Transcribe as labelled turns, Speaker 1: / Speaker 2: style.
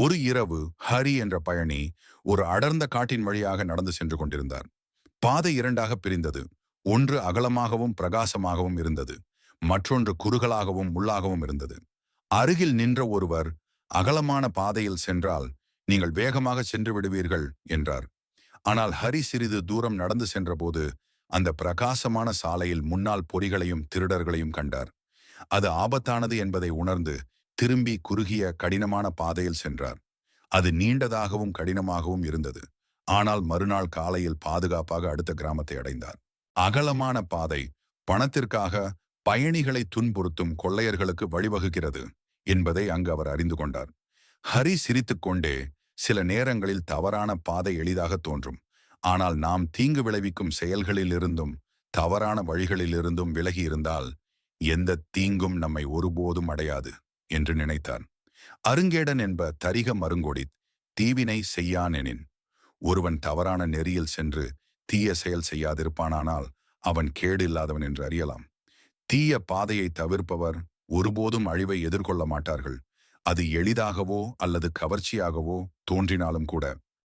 Speaker 1: ஒரு இரவு ஹரி என்ற பயணி ஒரு அடர்ந்த காட்டின் வழியாக நடந்து சென்று கொண்டிருந்தார். பாதை இரண்டாக பிரிந்தது. ஒன்று அகலமாகவும் பிரகாசமாகவும் இருந்தது. மற்றொன்று குறுகலாகவும் உள்ளாகவும் இருந்தது. அருகில் நின்ற ஒருவர் அகலமான பாதையில் சென்றால் நீங்கள் வேகமாக சென்று விடுவீர்கள் என்றார். ஆனால் ஹரி சிறிது தூரம் நடந்து சென்றபோது அந்த பிரகாசமான சாலையில் முன்னால் பொறிகளையும் திருடர்களையும் கண்டார். அது ஆபத்தானது என்பதை உணர்ந்து திரும்பி குறுகிய கடினமான பாதையில் சென்றார். அது நீண்டதாகவும் கடினமாகவும் இருந்தது. ஆனால் மறுநாள் காலையில் பாதுகாப்பாக அடுத்த கிராமத்தை அடைந்தார். அகலமான பாதை பணத்திற்காக பயணிகளை துன்புறுத்தும் கொள்ளையர்களுக்கு வழிவகுக்கிறது என்பதை அங்கு அவர் அறிந்து கொண்டார். ஹரி சிரித்துக்கொண்டே சில நேரங்களில் தவறான பாதை எளிதாக தோன்றும். ஆனால் நாம் தீங்கு விளைவிக்கும் செயல்களிலிருந்தும் தவறான வழிகளிலிருந்தும் விலகி இருந்தால் எந்த தீங்கும் நம்மை ஒருபோதும் அடையாது. என்று நினைத்தான். அருங்கேடன் என்ப தரிக மருங்கொடி தீவினை செய்யானெனின். ஒருவன் தவறான நெறியில் சென்று தீய செயல் செய்யாதிருப்பானானால் அவன் கேடு இல்லாதவன் என்று அறியலாம். தீய பாதையை தவிர்ப்பவர் ஒருபோதும் அழிவை எதிர்கொள்ள மாட்டார்கள். அது எளிதாகவோ அல்லது கவர்ச்சியாகவோ தோன்றினாலும் கூட